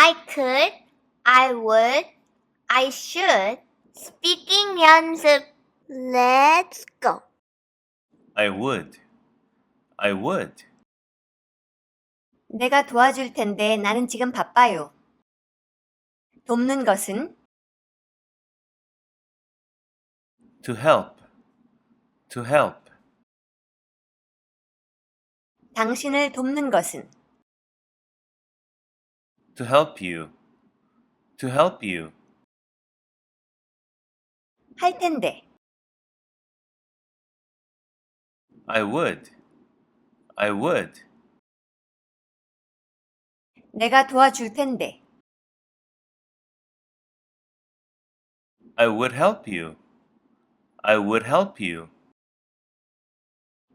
I could, I would, I should. 스피킹 연습. Let's go. I would. I would. 내가 도와줄 텐데 나는 지금 바빠요. 돕는 것은 To help. To help. 당신을 돕는 것은 To help you. To help you. 할 텐데 I would. I would. 내가 도와줄 텐데 I would help you. I would help you.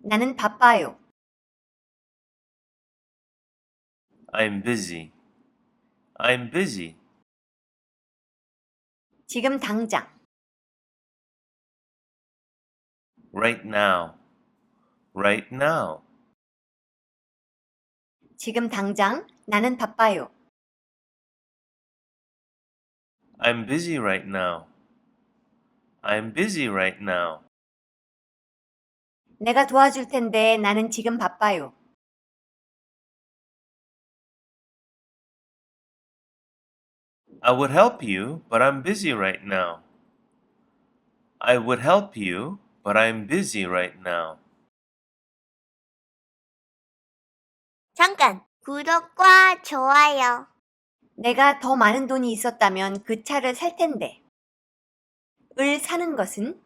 나는 바빠요. I'm busy. I'm busy. 지금 당장 Right now. Right now. 지금 당장 나는 바빠요. I'm busy right now. I'm busy right now. 내가 도와줄 텐데 나는 지금 바빠요. I would help you, but I'm busy right now. I would help you, but I'm busy right now. 잠깐. 구독과 좋아요. 내가 더 많은 돈이 있었다면 그 차를 살 텐데. 을 사는 것은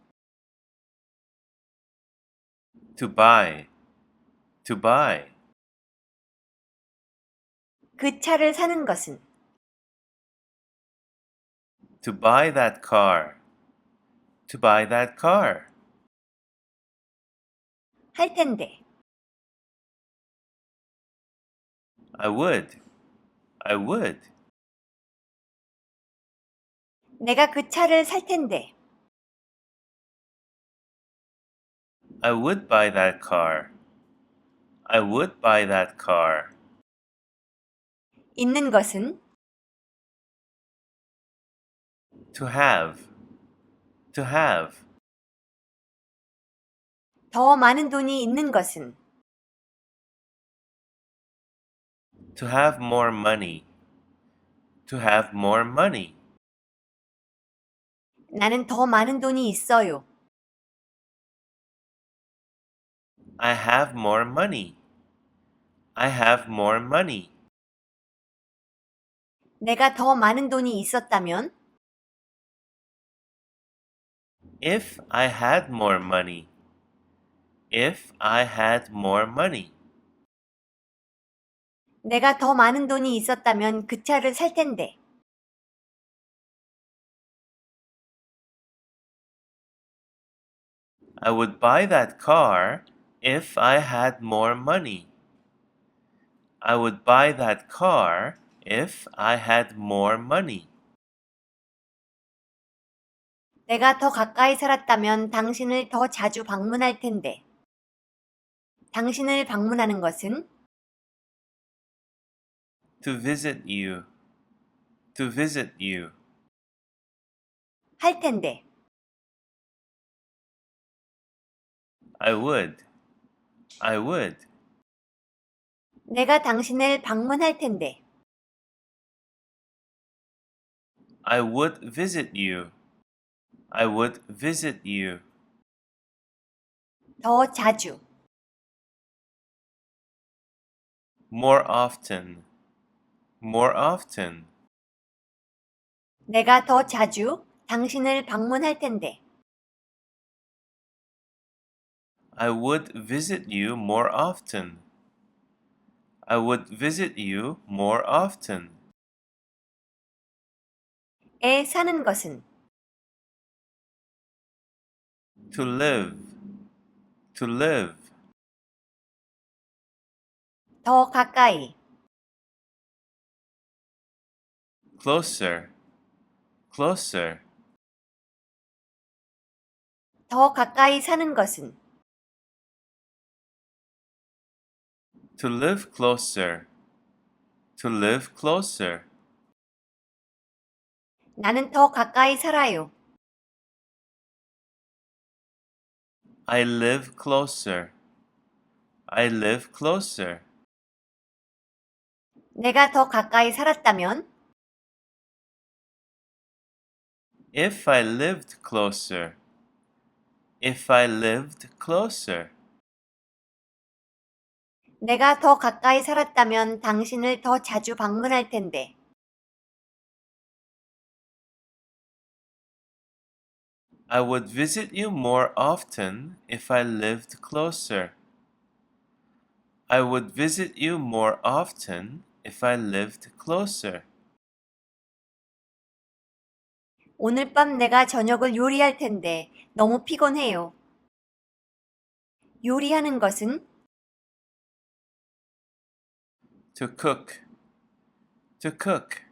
To buy. To buy. 그 차를 사는 것은 To buy that car. To buy that car. 할 텐데. I would. I would. 내가 그 차를 살 텐데. I would buy that car. I would buy that car. 있는 것은 To have. To have. 더 많은 돈이 있는 것은 To have more money. To have more money. 나는 더 많은 돈이 있어요. I have more money. I have more money. 내가 더 많은 돈이 있었다면 If I had more money. If I had more money. 내가 더 많은 돈이 있었다면 그 차를 살 텐데. I would buy that car if I had more money. I would buy that car if I had more money. 내가 더 가까이 살았다면 당신을 더 자주 방문할 텐데. 당신을 방문하는 것은 To visit you. To visit you. 할 텐데. I would. I would. 내가 당신을 방문할 텐데. I would visit you. I would visit you. 더 자주. More often. More often. 내가 더 자주 당신을 방문할 텐데. I would visit you more often. I would visit you more often. 에 사는 것은 To live. To live. 더 가까이. Closer. Closer. 더 가까이 사는 것은 To live closer. To live closer. 나는 더 가까이 살아요. I live closer. I live closer. 내가 더 가까이 살았다면 If I lived closer. If I lived closer. 내가 더 가까이 살았다면 당신을 더 자주 방문할 텐데. I would visit you more often if I lived closer. I would visit you more often if I lived closer. 오늘 밤 내가 저녁을 요리할 텐데 너무 피곤해요. 요리하는 것은 To cook. To cook.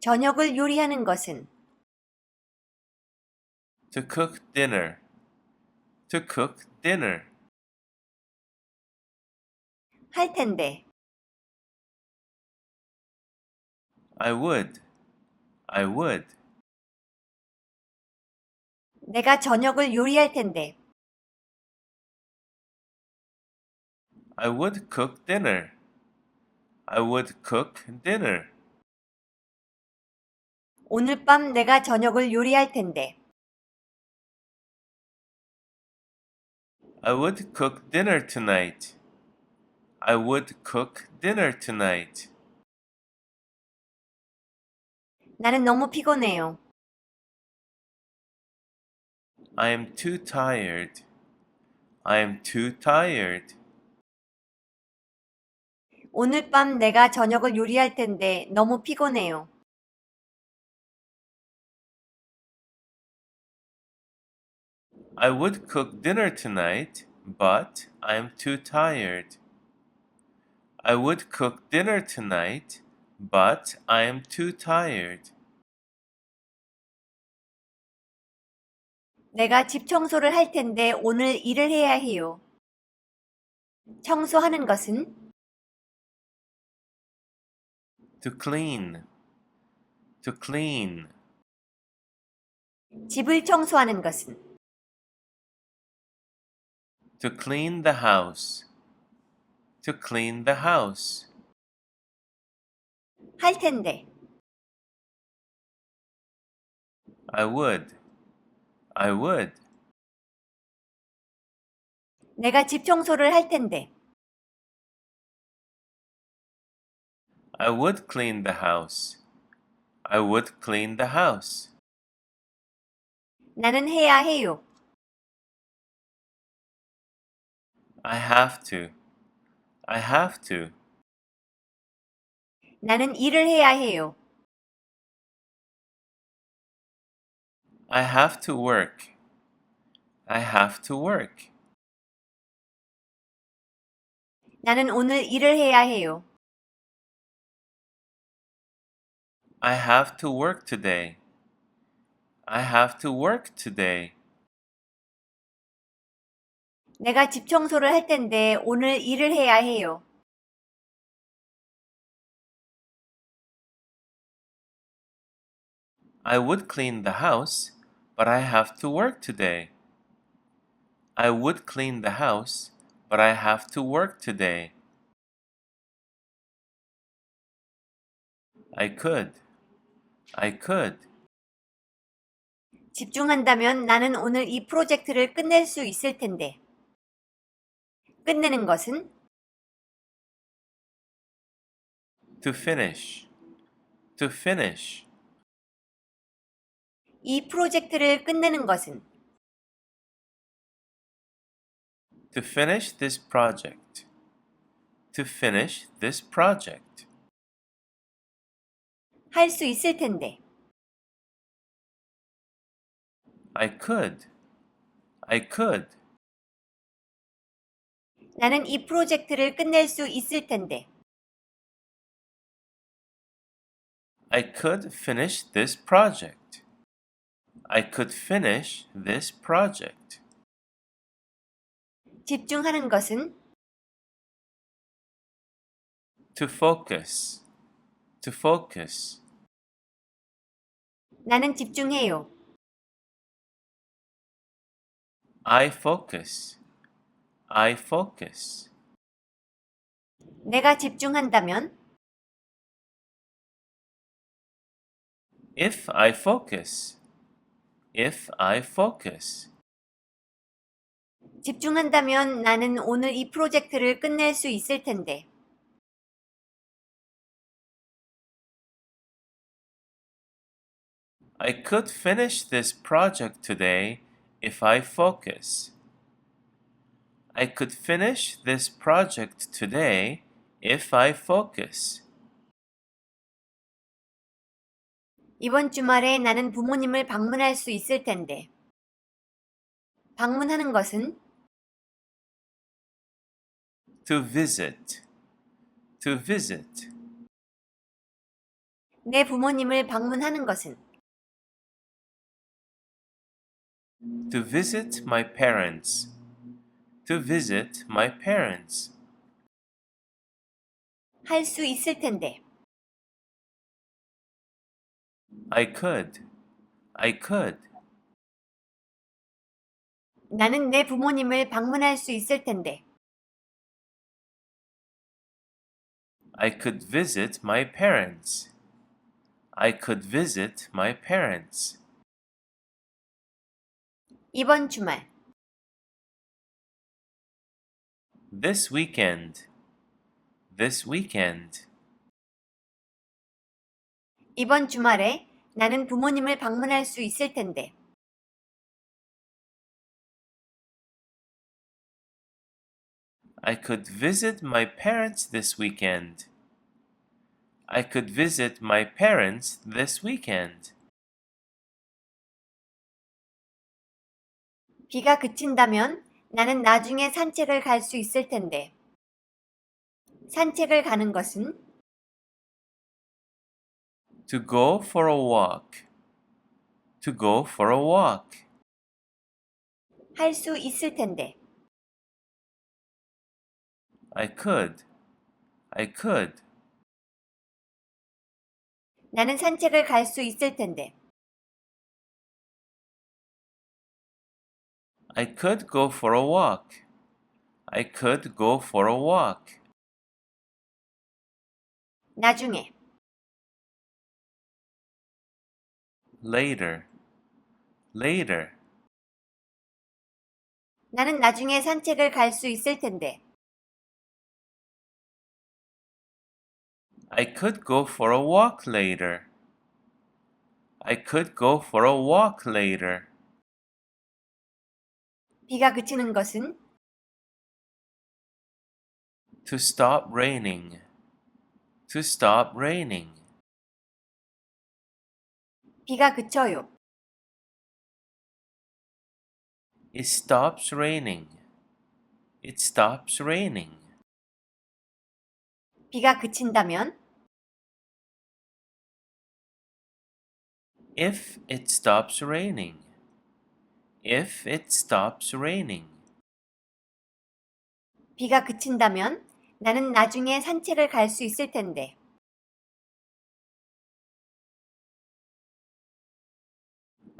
저녁을 요리하는 것은 To cook dinner. To cook dinner. 할 텐데. I would. I would. 내가 저녁을 요리할 텐데. I would cook dinner. I would cook dinner. 오늘 밤 내가 저녁을 요리할 텐데. I would cook dinner tonight. I would cook dinner tonight. 나는 너무 피곤해요. I am too tired. I am too tired. 오늘 밤 내가 저녁을 요리할 텐데 너무 피곤해요. I would cook dinner tonight, but I am too tired. I would cook dinner tonight, but I am too tired. 내가 집 청소를 할 텐데 오늘 일을 해야 해요. 청소하는 것은 To clean. To clean. 집을 청소하는 것은 To clean the house. To clean the house. 할 텐데. I would. I would. 내가 집 청소를 할 텐데. I would clean the house. I would clean the house. 나는 해야 해요. I have to. I have to. 나는 일을 해야 해요. I have to work. I have to work. 나는 오늘 일을 해야 해요. I have to work today. I have to work today. 내가 집 청소를 할 텐데 오늘 일을 해야 해요. I would clean the house, but I have to work today. I would clean the house, but I have to work today. I could. I could. 집중한다면 나는 오늘 이 프로젝트를 끝낼 수 있을 텐데. 끝내는 것은 To finish. To finish. 이 프로젝트를 끝내는 것은 To finish this project. To finish this project. 할 수 있을 텐데. I could. I could. 나는 이 프로젝트를 끝낼 수 있을 텐데. I could finish this project. I could finish this project. 집중하는 것은 To focus. To focus. 나는 집중해요. I focus. I focus. 내가 집중한다면 If I focus. If I focus. 집중한다면 나는 오늘 이 프로젝트를 끝낼 수 있을 텐데. I could finish this project today if I focus. I could finish this project today if I focus. 이번 주말에 나는 부모님을 방문할 수 있을 텐데. 방문하는 것은 To visit. To visit. 내 부모님을 방문하는 것은 To visit my parents. To visit my parents. 할 수 있을 텐데. I could. I could. 나는 내 부모님을 방문할 수 있을 텐데. I could visit my parents. I could visit my parents. 이번 주말 This weekend. This weekend. 이번 주말에 나는 부모님을 방문할 수 있을 텐데. I could visit my parents this weekend. I could visit my parents this weekend. 비가 그친다면 나는 나중에 산책을 갈 수 있을 텐데. 산책을 가는 것은 To go for a walk. To go for a walk. 할 수 있을 텐데. I could. I could. 나는 산책을 갈 수 있을 텐데. I could go for a walk. I could go for a walk. 나중에 Later. Later. 나는 나중에 산책을 갈 수 있을 텐데. I could go for a walk later. I could go for a walk later. 비가 그치는 것은 To stop raining. To stop raining. 비가 그쳐요. It stops raining. It stops raining. 비가 그친다면 If it stops raining. If it stops raining. 비가 그친다면 나는 나중에 산책을 갈 수 있을 텐데.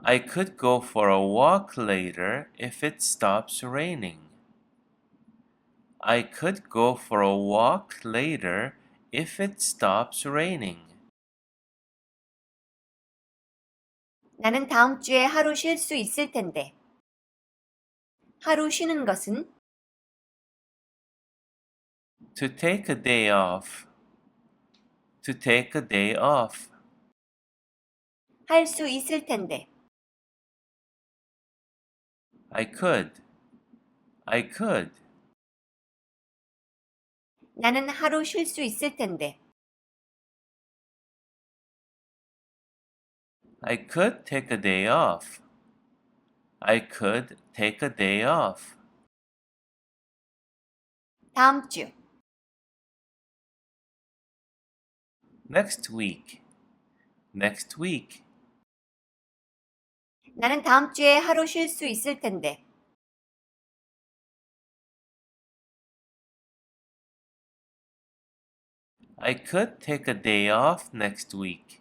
I could go for a walk later if it stops raining. I could go for a walk later if it stops raining. 나는 다음 주에 하루 쉴 수 있을 텐데. 하루 쉬는 것은 To take a day off. To take a day off. 할 수 있을 텐데. I could. I could. 나는 하루 쉴 수 있을 텐데. I could take a day off. I could take a day off. 다음 주 Next week. Next week. 나는 다음 주에 하루 쉴 수 있을 텐데. I could take a day off next week.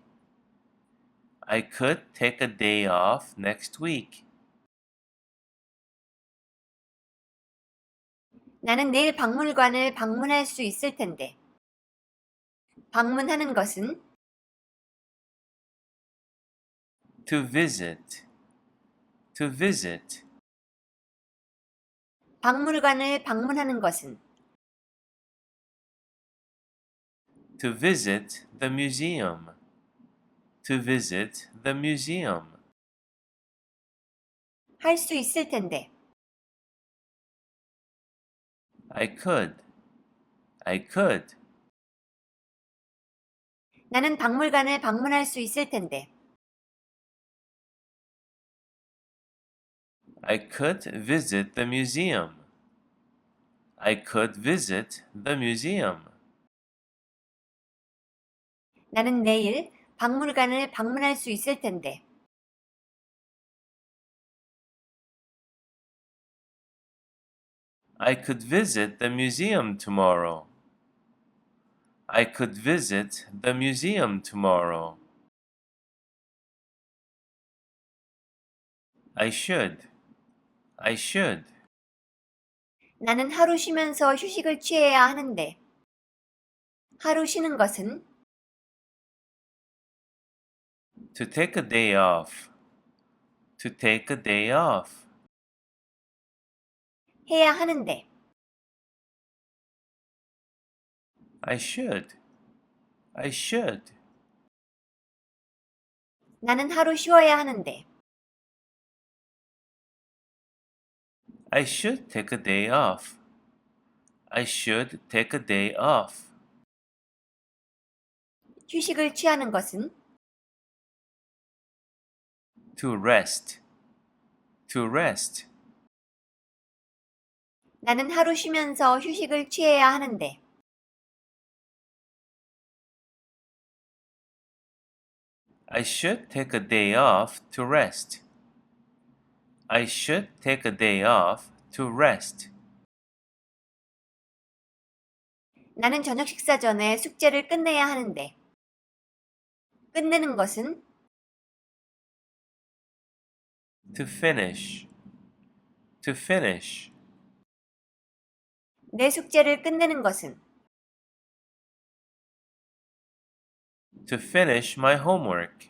I could take a day off next week. 나는 내일 박물관을 방문할 수 있을 텐데. 방문하는 것은 To visit. To visit. 박물관을 방문하는 것은 To visit the museum. To visit the museum. 할 수 있을 텐데. I could. I could. 나는 박물관을 방문할 수 있을 텐데. I could visit the museum. I could visit the museum. 나는 내일 박물관을 방문할 수 있을 텐데. I could visit the museum tomorrow. I could visit the museum tomorrow. I should. I should. 나는 하루 쉬면서 휴식을 취해야 하는데. 하루 쉬는 것은 To take a day off. To take a day off. 해야 하는데. I should. I should. 나는 하루 쉬어야 하는데. I should take a day off. I should take a day off. 휴식을 취하는 것은 To rest. To rest. 나는 하루 쉬면서 휴식을 취해야 하는데. I should take a day off to rest. I should take a day off to rest. 나는 저녁 식사 전에 숙제를 끝내야 하는데. 끝내는 것은 To finish. To finish. 내 숙제를 끝내는 것은 To finish my homework.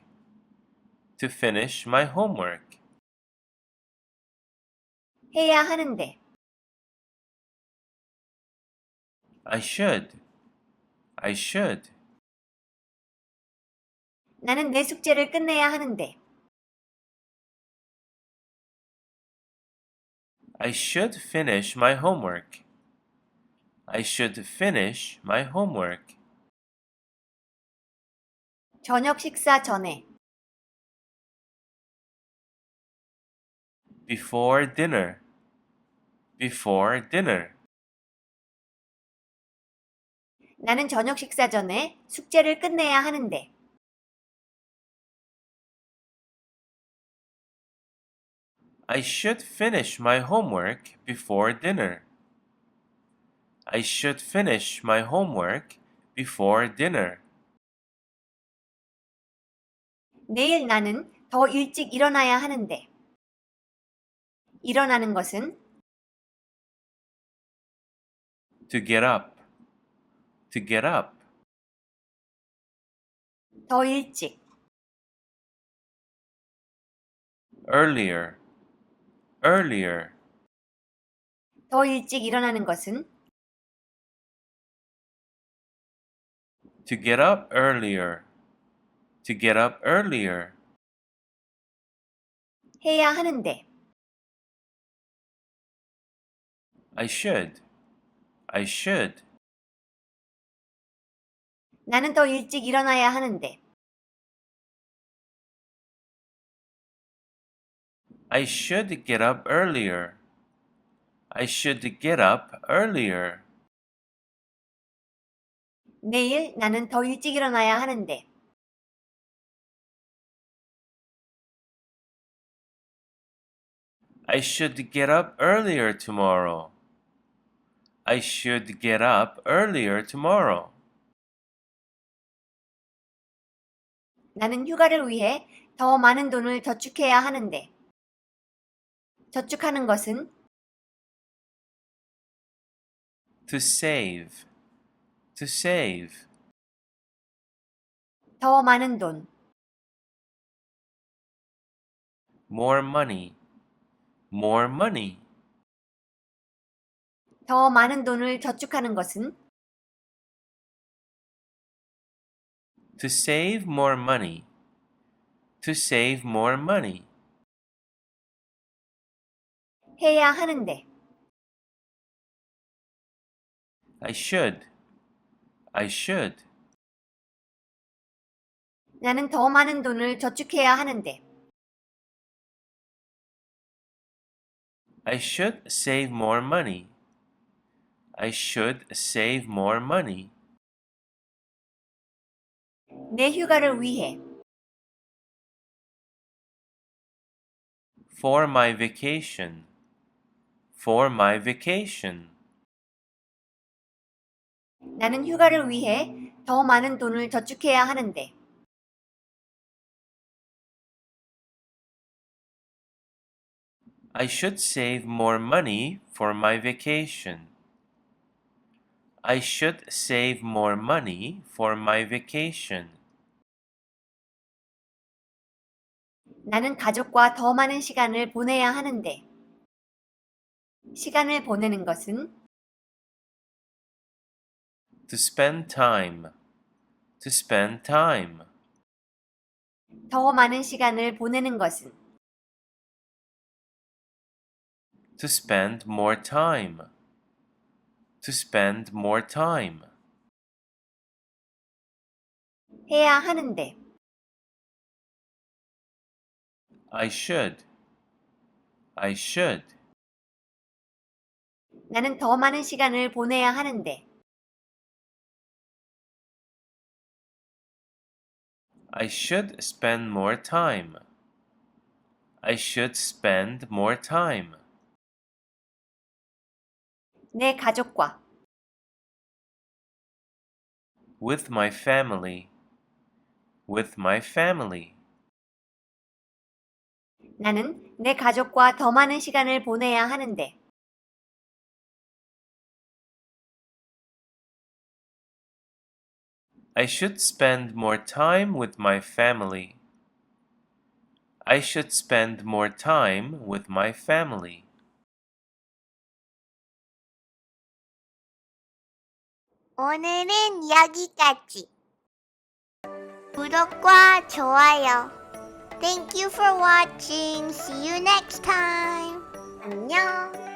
To finish my homework. 해야 하는데. I should. I should. 나는 내 숙제를 끝내야 하는데. I should finish my homework. I should finish my homework. 저녁 식사 전에. Before dinner. Before dinner. 나는 저녁 식사 전에 숙제를 끝내야 하는데. I should finish my homework before dinner. I should finish my homework before dinner. 내일 나는 더 일찍 일어나야 하는데. 일어나는 것은 To get up. To get up. 더 일찍, Earlier. Earlier. 더 일찍 일어나는 것은 To get up earlier. To get up earlier. 해야 하는데. I should. I should. 나는 더 일찍 일어나야 하는데. I should get up earlier. I should get up earlier. 내일 나는 더 일찍 일어나야 하는데. I should get up earlier tomorrow. I should get up earlier tomorrow. 나는 휴가를 위해 더 많은 돈을 저축해야 하는데. 저축하는 것은 To save. To save. 더 많은 돈, More money. More money. 더 많은 돈을 저축하는 것은 To save more money. To save more money. 해야 하는데. I should. I should. 나는 더 많은 돈을 저축해야 하는데. I should save more money. I should save more money. 내 휴가를 위해 For my vacation. For my vacation. 나는 휴가를 위해 더 많은 돈을 저축해야 하는데. I should save more money for my vacation. I should save more money for my vacation. 나는 가족과 더 많은 시간을 보내야 하는데. 시간을 보내는 것은 To spend time. To spend time. 더 많은 시간을 보내는 것은 To spend more time. To spend more time. 해야 하는데. I should. I should. 나는 더 많은 시간을 보내야 하는데. I should spend more time. I should spend more time. 내 가족과 With my family. With my family. 나는 내 가족과 더 많은 시간을 보내야 하는데. I should spend more time with my family. I should spend more time with my family. 오늘은 여기까지. 구독과 좋아요. Thank you for watching. See you next time. 안녕.